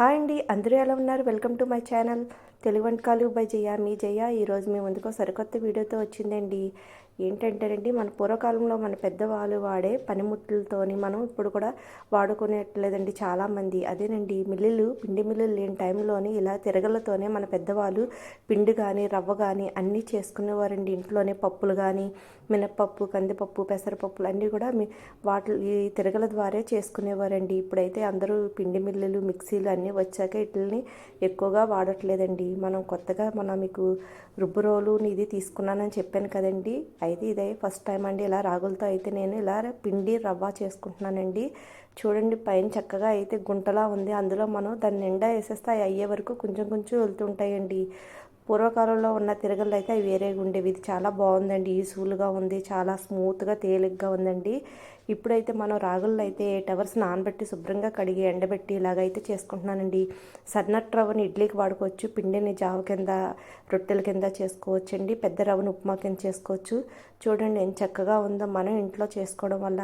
Hi అండి అందరూ ఎలా ఉన్నారు? Welcome to my channel. Telugu వంటకాలు బై జయ మీ జయ. ఈరోజు మీ ముందుకు సరికొత్త వీడియోతో వచ్చిందండి. ఏంటంటేనండి మన పూర్వకాలంలో మన పెద్దవాళ్ళు వాడే పనిముట్లతోని మనం ఇప్పుడు కూడా వాడుకునేట్లేదండి చాలామంది. అదేనండి మిల్లులు పిండి మిల్లులు లేని టైంలోని ఇలా తిరగలతోనే మన పెద్దవాళ్ళు పిండి కానీ రవ్వ కానీ అన్నీ చేసుకునేవారండి. ఇంట్లోనే పప్పులు కానీ మినప్పప్పు కందిపప్పు పెసరపప్పులు అన్నీ కూడా మీ వాటి ఈ తిరగల ద్వారా చేసుకునేవారండి. ఇప్పుడైతే అందరూ పిండి మిల్లులు మిక్సీలు అన్నీ వచ్చాక వీటిని ఎక్కువగా వాడట్లేదండి. మనం కొత్తగా మన మీకు రుబ్బురోలు ఇది తీసుకున్నానని చెప్పాను కదండి అయితే ఇదే. ఫస్ట్ టైం అండి ఇలా రాగులతో అయితే నేను ఇలా పిండి రవ్వ చేసుకుంటున్నానండి. చూడండి పైన చక్కగా అయితే గుంటలా ఉంది. అందులో మనం దాన్ని నిండా వేసేస్తే అవి అయ్యే వరకు కొంచెం కొంచెం వెళ్తుంటాయండి. పూర్వకాలంలో ఉన్న తిరగలు అయితే అవి వేరేగా ఉండేవి. ఇది చాలా బాగుందండి. ఈసూలుగా ఉంది. చాలా స్మూత్గా తేలిగ్గా ఉందండి. ఇప్పుడైతే మనం రాగుల్లో అయితే ఎయిట్ అవర్స్ నానబెట్టి శుభ్రంగా కడిగి ఎండబెట్టి ఇలాగైతే చేసుకుంటున్నానండి. సన్నట్ రవ్వని ఇడ్లీకి వాడుకోవచ్చు. పిండిని జావ కింద రొట్టెల కింద చేసుకోవచ్చు అండి పెద్ద రవ్వను ఉప్మా కింద చేసుకోవచ్చు. చూడండి ఎంత చక్కగా ఉందో మనం ఇంట్లో చేసుకోవడం వల్ల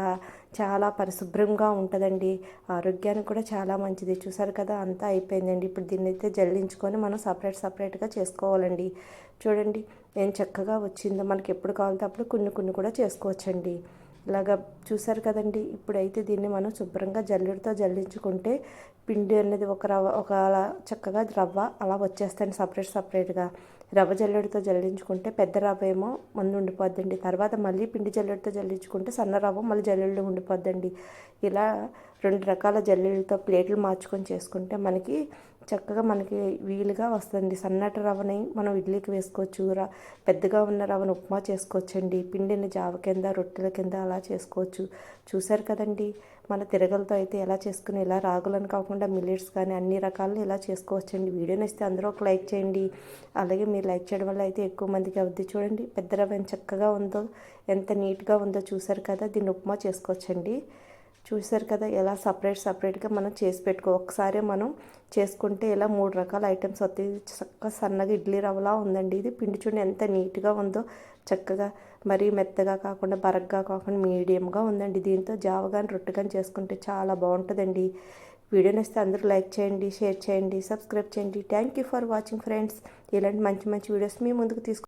చాలా పరిశుభ్రంగా ఉంటుందండి. ఆరోగ్యానికి కూడా చాలా మంచిది. చూసారు కదా అంతా అయిపోయిందండి. ఇప్పుడు దీన్ని అయితే జల్లించుకొని మనం సపరేట్ సపరేట్గా చేసుకోవాలండి. చూడండి ఏం చక్కగా వచ్చిందో. మనకి ఎప్పుడు కావాలంటే అప్పుడు కొన్ని కొన్ని కూడా చేసుకోవచ్చండి. ఇలాగా చూసారు కదండి ఇప్పుడైతే దీన్ని మనం శుభ్రంగా జల్లెడతో జల్లించుకుంటే పిండి అనేది ఒక రవ్వ ఒక అలా చక్కగా రవ్వ అలా వచ్చేస్తాను సపరేట్ సపరేట్గా. రవ్వ జల్లెడతో జల్లించుకుంటే పెద్ద రవ్వ ఏమో ముందు ఉండిపోద్దండి. తర్వాత మళ్ళీ పిండి జల్లెడతో జల్లించుకుంటే సన్న రవ్వ మళ్ళీ జల్లెళ్ళు ఉండిపోద్దండి. ఇలా రెండు రకాల జల్లెళ్ళతో ప్లేట్లు మార్చుకొని చేసుకుంటే మనకి చక్కగా మనకి వీలుగా వస్తుంది సన్నటి రవ్వని మనం ఇడ్లీకి వేసుకోవచ్చు. పెద్దగా ఉన్న రవ్వను ఉప్మా చేసుకోవచ్చండి. పిండిని జావ కింద రొట్టెల కింద అలా చేసుకోవచ్చు. చూశారు కదండి. మన తిరగలతో అయితే ఎలా చేసుకుని ఇలా రాగులను కాకుండా మిల్లెట్స్ కానీ అన్ని రకాలను ఇలా చేసుకోవచ్చండి. వీడియో నచ్చితే అందరూ ఒక లైక్ చేయండి. అలాగే మీరు లైక్ చేయడం వల్ల అయితే ఎక్కువ మందికి అవుద్ది చూడండి. పెద్ద రవ్వ ఎంత చక్కగా ఉందో ఎంత నీట్గా ఉందో చూశారు కదా. దీన్ని ఉప్మా చేసుకోవచ్చండి. చూసారు కదా ఎలా సపరేట్ సపరేట్గా మనం చేసి పెట్టుకో ఒకసారి మనం చేసుకుంటే ఇలా మూడు రకాల ఐటమ్స్ వస్తాయి. చక్కగా సన్నగా ఇడ్లీ రవ్వలా ఉందండి ఇది. పిండి చూడండి ఎంత నీట్గా ఉందో చక్కగా మరీ మెత్తగా కాకుండా బరగ్గా కాకుండా మీడియంగా ఉందండి. దీంతో జావ కానీ రొట్టె కానీ చేసుకుంటే చాలా బాగుంటుందండి. వీడియో నచ్చితే అందరూ లైక్ చేయండి షేర్ చేయండి సబ్స్క్రైబ్ చేయండి. Thank you for watching friends ఇలాంటి మంచి మంచి వీడియోస్ మీ ముందుకు తీసుకు